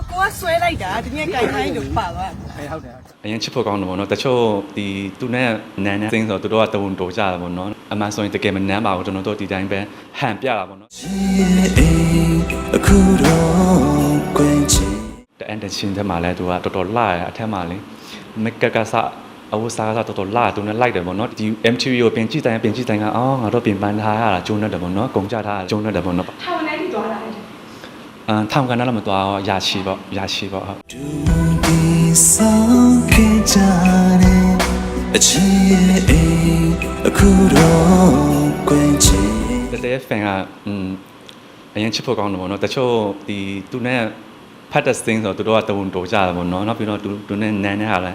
အကိုကဆွဲလိုက်တာဒီနေ့ကြိုင်ခိုင်းလို့ပါသွားဟဲ့ဟုတ်တယ်ဟုတ်တယ်အရင်ချစ်ဖို့ကောင်းတယ်ပေါ့နော်တချို့ဒီသူနဲ့နန်းနဲ့သင်းဆိုသူတို့ကတုံတိုကြတာပေါ့နော်အမှန်ဆိုရင်တကယ်မနန်းပါဘူးကျွန်တော်တို့ဒီတိုင်းပဲဟန်ပြတာပေါ့နော်အခုတော့ကွင်ချင်တအန်တချင်းထဲမှာလဲသူကတော်တော်လှရအထက်မှာလေမက်ကကဆအဝစားကစားတော်တော်လှသူနဲ့လိုက်တယ်ပေါ့နော်ဒီ MTV ကိုပြင်ကြည့်တိုင်းပြင်ကြည့်တိုင်းကအော်ငါတို့ပြင်ပန်းထားရတာကျုံနေတယ်ပေါ့နော်ကုန်ကြထားတာကျုံနေတယ်ပေါ့နော် ထောင်ထဲထိသွားတာလေ အမ် ထောင်ကန်တော့မသွားတော့ရာချီပေါ့ရာချီပေါ့ဟုတ်ဒူဒီဆောင်ခဲ့ကြတဲ့အချစ်ရဲ့အိမ်အခုတော့ကွင်ချင်တတဲဖန်ကအမ်အရင်ချစ်ဖို့ကောင်းတယ်ပေါ့နော်တချို့ဒီသူနဲ့ဖတ်တဲ့စင်းဆိုသူတို့ကတုံတိုကြတာပေါ့နော်နောက်ပြီးတော့သူသူနဲ့နန်းနေတာလဲ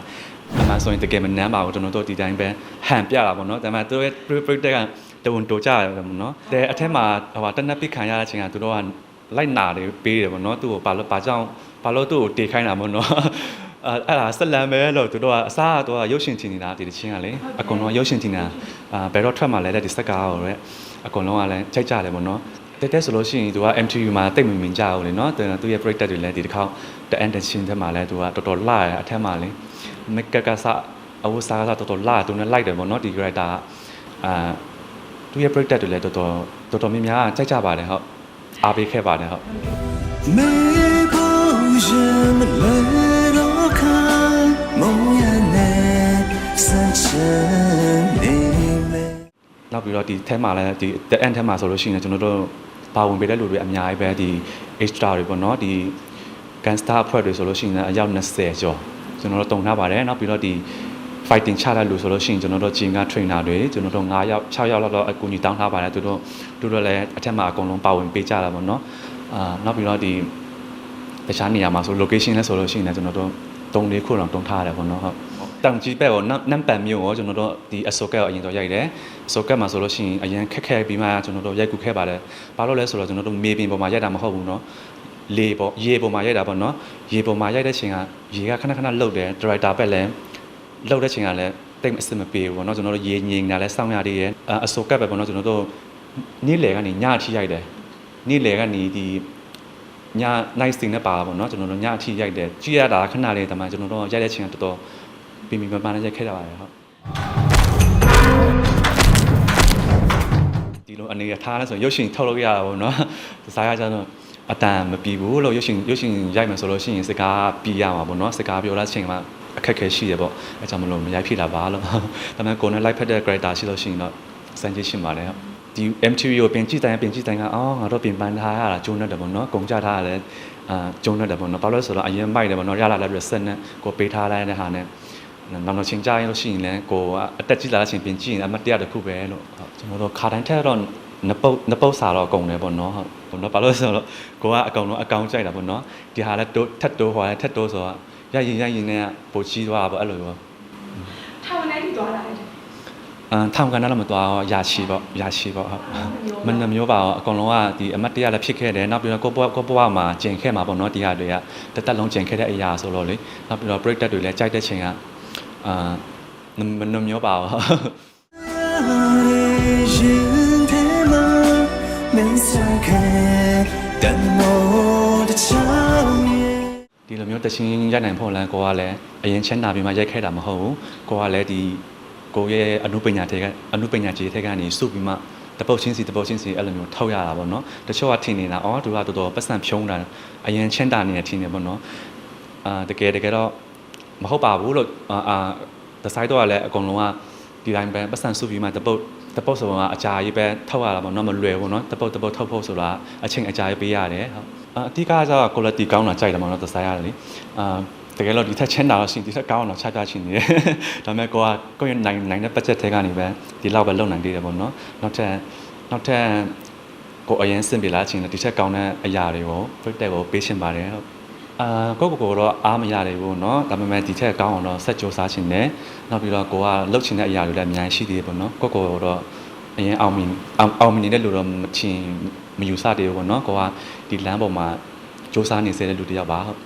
အမှန်ဆိုရင်တကယ်မနန်းပါဘူးကျွန်တော်တို့ဒီတိုင်းပဲဟန်ပြတာပေါ့နော်ဒါပေမဲ့သူတို့ရဲ့ project ကတုံတိုကြရတယ်ပေါ့နော်တဲ့အထက်မှာဟိုဟာတနက်ပိခံရတဲ့အချိန်ကသူတို့က လိုက်နာတယ်ပေးတယ်ပေါ့နော်သူ့ကိုဘာလို့ဘာကြောင့်ဘာလို့သူ့ကိုတေခိုင်းတာပေါ့နော်အဲ့အဲ့ဒါဆက်လန်ပဲလို့သူတို့ကအစားကတော့ရုပ်ရှင်တင်နေတာဒီတချင်းကလေအကုန်လုံးရုပ်ရှင်တင်နေတာအာဘယ်တော့ထွက်မှလဲတဲ့ဒီစက်ကားကိုလေအကုန်လုံးကလည်းကြိုက်ကြတယ်ပေါ့နော်တက်တက်ဆိုလို့ရှိရင်သူက MTV မှာတိတ်မမြင်ကြဘူးလေနော်သူသူရဲ့ project တွေလည်းဒီတစ်ခေါက်တအန်တချင်းထဲမှာလည်းသူကတော်တော်လှရအထက်မှာလေမက်ကကဆအဝစားကစားတော်တော်လှသူနဲ့လိုက်တယ်ပေါ့နော်ဒီ character ကအာသူရဲ့ project တွေလည်းတော်တော်တော်တော်များများကြိုက်ကြပါတယ်ဟုတ် အားပေးခဲ့ပါတယ်ဟုတ်မေဖို့ရင်မလဲတော့ခိုင်မုံရနဲ့စမ်းချင်နေမယ်နောက်ပြီးတော့ဒီထဲမှာလည်းဒီ the end ထဲမှာဆိုလို့ရှိရင်ကျွန်တော်တို့ပါဝင်ပေးတဲ့လူတွေအများကြီးပဲဒီ extra တွေပေါ့နော်ဒီ gangster အဖွဲ့တွေဆိုလို့ရှိရင်အယောက်20ကျော်ကျွန်တော်တို့တုံထားပါတယ်နောက်ပြီးတော့ဒီ fighting ချတဲ့လူဆိုလို့ရှိရင်ကျွန်တော်တို့ gym က trainer တွေကျွန်တော်တို့9ယောက်6ယောက်လောက်တော့အကူအညီတောင်းထားပါတယ်သူတို့သူတို့လည်းအထက်မှာအကုန်လုံးပါဝင်ပေးကြတာပေါ့နော်အာနောက်ပြီးတော့ဒီတခြားနေရာမှာဆို location လဲဆိုလို့ရှိရင်လည်းကျွန်တော်တို့တုံလေးခုလောက်တုံထားရတယ်ပေါ့နော်ဟုတ်တောင်ကြီးဘက်ကိုနမ်ပန်မြို့ကိုကျွန်တော်တို့ဒီအစောကက်ကိုအရင်တော့ရိုက်တယ်အစောကက်မှာဆိုလို့ရှိရင်အရင်ခက်ခဲပြီးမှကျွန်တော်တို့ရိုက်ကူခဲ့ပါတယ်ဘာလို့လဲဆိုတော့ကျွန်တော်တို့မေပင်ပေါ်မှာရိုက်တာမဟုတ်ဘူးเนาะလေပေါ်ရေပေါ်မှာရိုက်တာပေါ့เนาะရေပေါ်မှာရိုက်တဲ့ချိန်ကရေကခဏခဏလှုပ်တယ်ဒရိုက်တာဘက်လည်း လောက်တဲ့ချိန်ကလည်းတိတ်အဆင်မပြေဘူးပေါ့နော်ကျွန်တော်တို့ရေငြိမ်တာလည်းစောင့်ရသေးရဲ့အစိုးကပ်ပဲပေါ့နော်ကျွန်တော်တို့နေ့လယ်ကနေညအထိရိုက်တယ်နေ့လယ်ကနေဒီည night scene နဲ့ပါပေါ့နော်ကျွန်တော်တို့ညအထိရိုက်တယ်ကြည့်ရတာခဏလေးတမန်ကျွန်တော်တို့ရိုက်တဲ့ချိန်ကတော်တော်ပင်ပင်ပန်းပန်းနဲ့ရိုက်ခဲ့ရပါတယ်ဟုတ်ဒီလိုအနေရထားလဲဆိုရုပ်ရှင်ထုတ်လို့ရတာပေါ့နော်ဒီစားရကျတော့အတန်မပြီးဘူးလို့ရုပ်ရှင်ရုပ်ရှင်ရိုက်မယ်ဆိုလို့ရှိရင်စကားပြီးရမှာပေါ့နော်စကားပြောတဲ့ချိန်မှာ အခက်အခဲရှိတယ်ပေါ့အဲကြောင့်မလို့မရိုက်ဖြစ်တာပါလို့ဒါပေမဲ့ကိုယ်နဲ့ live ဖက်တဲ့ character ရှိလို့ရှိရင်တော့စမ်းကြည့်ရှင်းပါတယ်ဟုတ်ဒီ MTV ကိုပြင်ကြည့်တိုင်းပြင်ကြည့်တိုင်းကအော်ငါတို့ပြင်ပန်းထားရတာကျုံနေတယ်ပေါ့နော်ကုန်ကြထားရတယ်အာကျုံနေတယ်ပေါ့နော်ဘာလို့လဲဆိုတော့အရင်မိုက်တယ်ပေါ့နော်ရလာလည်းဆက်နဲ့ကိုပေးထားလိုက်တဲ့ဟာနဲ့နောက်တော့ချင်းကြရင်လို့ရှိရင်လည်းကိုကအတက်ကြီးလာတဲ့ချိန်ပြင်ကြည့်ရင်အမတ်တရားတစ်ခုပဲလို့ဟုတ်ကျွန်တော်တို့ခါတိုင်းထက်တော့နပုတ်နပုတ်စာတော့ကုန်တယ်ပေါ့နော်ဟုတ်ပေါ့နော်ဘာလို့လဲဆိုတော့ကိုကအကောင်တော့အကောင်ကြိုက်တာပေါ့နော်ဒီဟာလည်းတိုးထက်တိုးဟွာလည်းထက်တိုးဆိုတော့ ရရင်ရရင်နဲ့ပိုချီးသွားတာပေါ့အဲ့လိုပေါ့ထောင်ထဲထိသွားတာလေအမ်ထောင်ကန်တော့မသွားတော့ရာချီပေါ့ရာချီပေါ့ဟုတ်မနှမျိုးပါတော့အကောင်လုံးကဒီအမတ်တရားလည်းဖြစ်ခဲ့တယ်နောက်ပြီးတော့ကိုဘွားကိုဘွားမှာကျင်ခဲ့မှာပေါ့နော်ဒီဟာတွေကတသက်လုံးကျင်ခဲ့တဲ့အရာဆိုတော့လေနောက်ပြီးတော့ break တက်တွေလည်းကြိုက်တဲ့ချိန်ကအာမနှမျိုးပါတော့ရင်ထဲမှာမ ဒီလိုမျိုးတချင်းရိုက်နိုင်ဖို့လမ်းကိုကလည်းအရင်ချင်းနာပြီးမှရိုက်ခဲ့တာမဟုတ်ဘူးကိုကလည်းဒီကိုရဲ့အနုပညာတွေကအနုပညာကြီးတွေကနေစုပြီးမှတပုတ်ချင်းစီတပုတ်ချင်းစီအဲ့လိုမျိုးထောက်ရတာပေါ့နော်တချို့ကထင်နေတာအော်သူကတော်တော်ပတ်စံဖြုံးတာအရင်ချင်းတာနေတယ်ထင်နေပေါ့နော်အာတကယ်တကယ်တော့မဟုတ်ပါဘူးလို့အာအာဒီဇိုင်းတော့လည်းအကုန်လုံးကဒီတိုင်းပဲပတ်စံစုပြီးမှတပုတ်တပုတ်ဆိုတော့အကြာကြီးပဲထောက်ရတာပေါ့နော်မလွယ်ဘူးနော်တပုတ်တပုတ်ထောက်ဖို့ဆိုတာအချိန်အကြာကြီးပေးရတယ်ဟုတ် အာအတိကကျတော့ quality ကောင်းတာကြိုက်တယ်ပေါ့နော်ဒီဇိုင်းရတယ်လေအာတကယ်လို့ဒီထက်ချင်းတာတော့ရှင်ဒီထက်ကောင်းအောင်တော့ချာချာချင်းနေတယ်ဒါပေမဲ့ကိုကကိုယ့်ရဲ့နိုင်နိုင်တဲ့ budget ထဲကနေပဲဒီလောက်ပဲလုပ်နိုင်သေးတယ်ပေါ့နော်နောက်ထပ်နောက်ထပ်ကိုအရင်စင်ပြလာချင်းဒီထက်ကောင်းတဲ့အရာတွေကို project ကိုပေးရှင်ပါတယ်ဟုတ် အာကိုကိုကိုတော့အားမရတယ်ဘူးเนาะဒါပေမဲ့ဒီထက်ကောင်းအောင်တော့ဆက်ကြိုးစားခြင်းနဲ့နောက်ပြီးတော့ကိုကလှုပ်ချင်တဲ့အရာတွေလည်းအများကြီးရှိသေးတယ်ပေါ့နော်ကိုကိုတော့ အရင်အောင်မြင်အောင်အောင်မြင်နေတဲ့လူတော့မချင်မယူဆသေးဘူးပေါ့နော်ကိုကဒီလမ်းပေါ်မှာစ조사နေစေတဲ့လူတစ်ယောက်ပါဟုတ်